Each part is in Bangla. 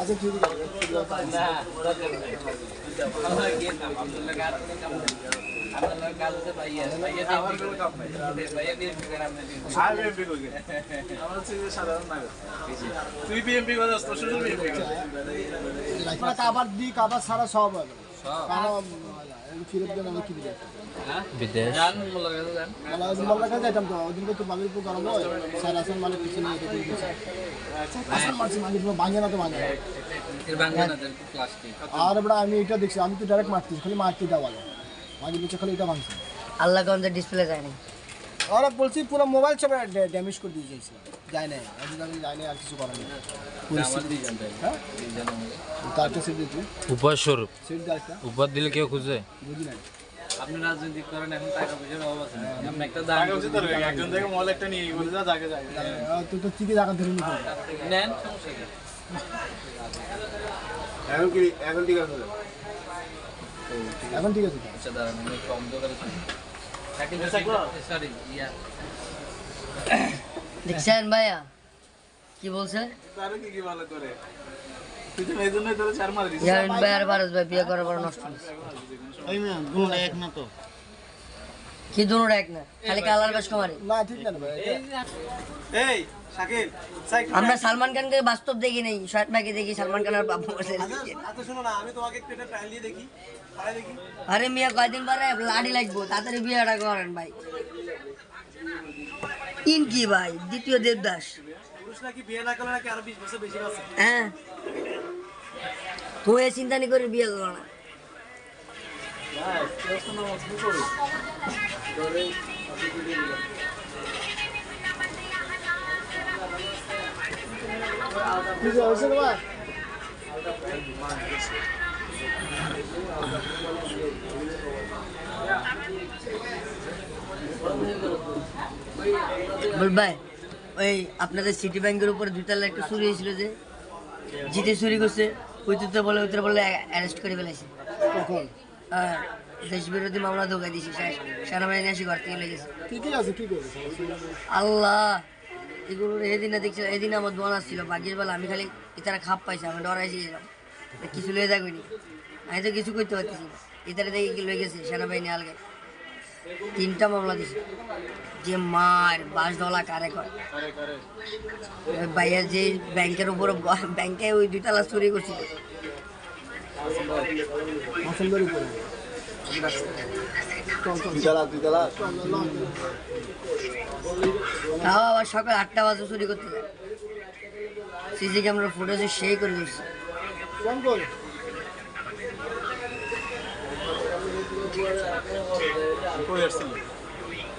আচ্ছা ঠিক কাবার দিই কাবার ছাড়া সব হবে আর এবার আমি এটা দেখছি আমি তো ডাইরেক্ট মারতেছি খালি মারতে দেওয়া মাঝে নিচে খালি এটা ভাঙছি। আল্লাহ ডিসপ্লে যায় না ওরা বলছি পুরো মোবাইল সব ড্যামেজ করে দিয়ে যাইছিল যায় না আমি যাই না আর কিছু করার নেই। হ্যাঁ? তার কাছে দিয়েছি উপস্বরূপ সেট উপর দিলে কেউ খুঁজে? বুঝি আপনি রাজনীতি করেন এখন টাকা পয়সার অভাব আছে। আপনি একটা টাকা একজন থেকে মোবাইল একটা নিয়ে বলে যা জায়গা জায়গা তো তো ঠিকই জায়গা ধরে নিতে নেন সমস্যা এখন কি এখন ঠিক আছে? এখন ঠিক আছে। আচ্ছা দাঁড়ান আমি ইয়া দেখছেন ভাইয়া কি বলছে? তারে কি কি ভালো করে? তুই তো এই জন্যই তোর চার মার ভাই আর ফারাজ ভাই বিয়ে করার পর নষ্ট হয়েছে। কি দুনো এক না? খালি কালার বেশ কমারে। না ঠিক না এই শাকিল আমরা সালমান খানকে বাস্তব দেখি নেই শর্ট দেখি সালমান বাবু বসে আচ্ছা শোনো না আমি তোমাকে একটু ট্রায়াল দিয়ে দেখি আরে মিয়া কয়দিন পরে লাড়ি লাগবো তাড়াতাড়ি বিয়েটা করেন ভাই। ইন কি ভাই দ্বিতীয় দেবদাস। পুরুষ নাকি বিয়ে না করলে নাকি আরও বিশ বছর বেশি আছে হ্যাঁ। তুই চিন্তা নি করে বিয়ে করো না। ভাই, ওই আপনাদের সিটি ব্যাংকের উপরে দুতলা একটা চুরি হয়েছিল যে? জিতে চুরি করছে ওই তো বলে ওই বলে অ্যারেস্ট করে ফেলেছে। কখন? দেশ বিরোধী মামলা ধোকা দিয়েছে সেনাবাহিনী আসি ঘর থেকে লেগেছে। আল্লাহ এগুলো এদিন দেখছিল এদিন আমার দোয়ান আসছিল বাগির বেলা আমি খালি এটারা খাপ পাইছে আমি ডরাইছি তা কিছু লয়ে যাবেনি আমি তো কিছু করতে পারতেছি না। এটারে দেখে কি লয়ে গেছে সেনাবাহিনী আলগে। তিনটা মামলা দিছে। যে মার বাস ডলা কারে কয়? ওই ভাইয়ের যে ব্যাংকের উপর ব্যাংকে ওই দুইতলা চুরি করছিল। চল। তাও আবার সকাল আটটা বাজে চুরি করতে যায় সিসি ক্যামেরা ফুটেজে সেই করে দিচ্ছে আসছিল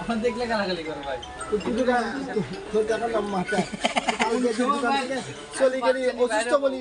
আমার দেখলে গালাগালি করে ভাই। তোর টাকা মাথা চলে গেলি অসুস্থ বলি।